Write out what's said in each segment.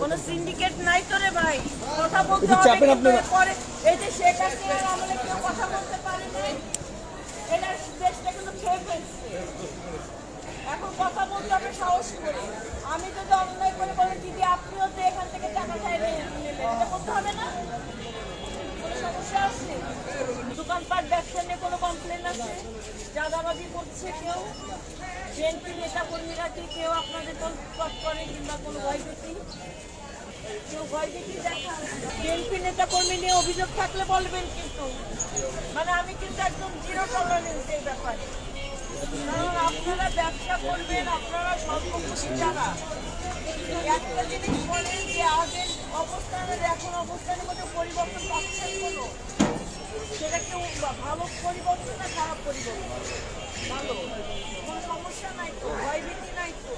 কোন সিন্ডিকেট নাই তো রে ভাই। কথা বলতে চাপেন আপনারা। পরে এই যে শেখ হাসিনার আমলে কেউ কথা বলতে পারে নাই। এটা দেশটা কিন্তু খেয়ে ফেলছে। এখন কথা বলতে হবে সাহস করে। আমি যদি অন্যায় করে বলে দিদি আপনিও তো এখান থেকে টাকা চাই এটা করতে হবে না। সমস্যা আছে? দোকানপাট ব্যবসা নিয়ে কোনো কমপ্লেন আছে? চাঁদাবাজি করছে কেউ? বিএনপি নেতা কর্মীরা কি কেউ আপনাদের কল করে কিংবা কোনো ভয়ভীতি কেউ ভয়ভীতি দেখান বিএনপি নেতা কর্মী নিয়ে অভিযোগ থাকলে বলবেন কিন্তু। মানে আমি কিন্তু একদম জিরো টলারেন্স এই ব্যাপারে। কারণ আপনারা ব্যবসা করবেন, আপনারা স্বল্পপুঁজি যারা। একটা জিনিস বলেন যে আগের অবস্থানের, এখন অবস্থানের মধ্যে পরিবর্তন পাচ্ছেন কোনো? সেটা কেউ ভালো পরিবর্তন না খারাপ পরিবর্তন? ভালো। কোনো সমস্যা নাই তো? ভয়ভীতি নাই তো?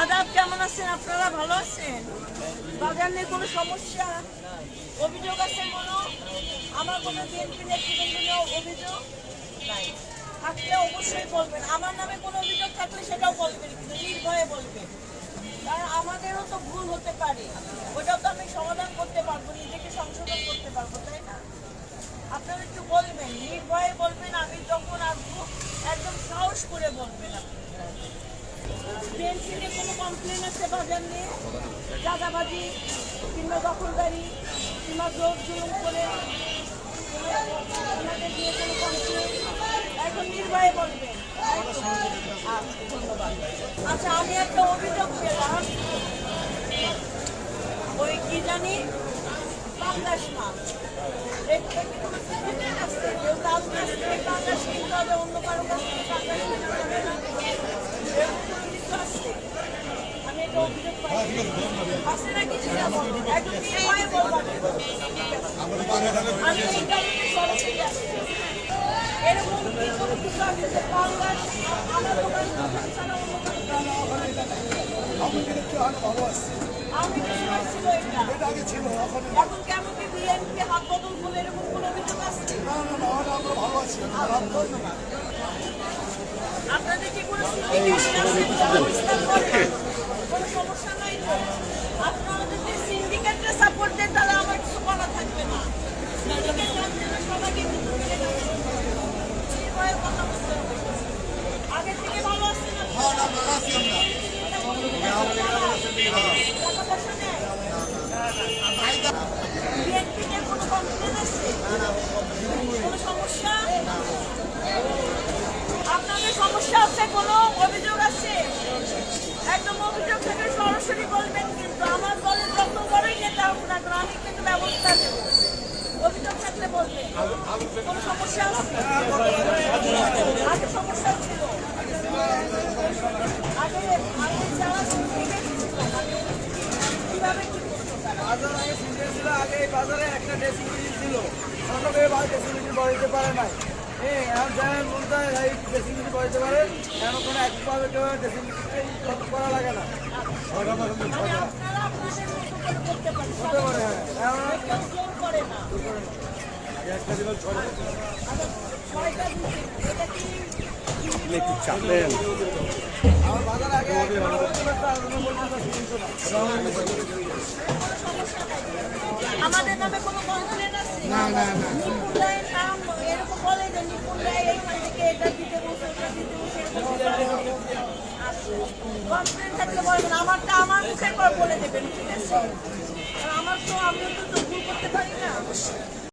আদাব কেমন আছেন? আপনারা ভালো আছেন? বাজার নিয়ে কোনো সমস্যা? অভিযোগ আছে কোনো? আমার কোনো বিএনপি নেতৃবৃন্দ অভিযোগ? নাই। থাকলে অবশ্যই বলবেন। আমার নামে কোনো অভিযোগ থাকলে সেটাও বলবেন কিন্তু নির্ভয়ে বলবেন। কারণ আমাদেরও তো ভুল হতে পারে। ওটাও তো সমাধান করতে পারব, নিজেকে সংশোধন করতে পারব, তাই না? আপনারা একটু বলবেন, নির্ভয়ে বলবেন, আমি যখন আসব একদম সাহস করে বলবেন আপনি বিএনপি কোনো কমপ্লেন আছে বাজার নিয়ে? চাঁদাবাজি কিংবা দখলদারি, কিংবা জোর জুলুম করে ওনাদের নিয়ে কোনো কমপ্লেন এখন নির্ভয়ে বলবেন। ধন্যবাদ আচ্ছা আমি একটা অভিযোগ পেলাম। জানি পাঙ্গাস মাছ? কেউ তার কাছ থেকে অন্য কারও কাছ? আমি এটা অভিযোগ পাই। আছে নাকি সেটা বলো। একদম নির্ভয়ে বলবা আমি এই কারণে সড়কে যাচ্ছি। এরকম কি কোনো কিছু আছে আপনাদের কি কোনো সমস্যা নাই তো? আপনারা যদি সিন্ডিকেটকে সাপোর্ট দেন তাহলে আমার কিছু করা থাকবে না। সিন্ডিকেট সবাইকে কথা বলতে হবে। আগে থেকে ভালো আছে না টাকা পয়সা নেয়? বিএনপি নিয়ে কোনো কমপ্লেন আছে কোনো সমস্যা আপনাদের সমস্যা আছে, কোনো অভিযোগ আছে? একদম অভিযোগ থেকে সরাসরি বলবেন কিন্তু আমার দলের যত বড়ই নেতা হোক না কেন, আমি ব্যবস্থা নেব। অভিযোগ থাকলে বলবেন। কোনো সমস্যা আছে আগে সমস্যা ছিল আগে আগে যারা সিন্ডিকেট ছিল, আগে কীভাবে কি করতো তারা? বাজার আগে সিন্ডিকেট ছিল আগে এই বাজারে একটা ড্রেসিং মেশিন ছিল। অন্য কেউ ড্রেসিং মেশিন বসাইতে পারে নাই। হ্যাঁ যেমন বলতে হয় এই ড্রেসিং মেশিন বসাইতে পারে, এখন ওখানে একভাবে কেউ ড্রেসিং মেশিন করা লাগে না। করে হতে পারে হ্যাঁ। করে আমার বাজার আগে আমাদের নামে কোনো কমপ্লেন আছে? না না না। নিপুণ নাম এরকম বলে যে নিপুণ রায় এইখান থেকে এটা দিতে বসে এটা দিতে বসে কমপ্লেন থাকলে বলবেন আমারটা আমার মুখের পর বলে দেবেন ঠিক আছে? আমার তো আমি তো ভুল করতে পারি না।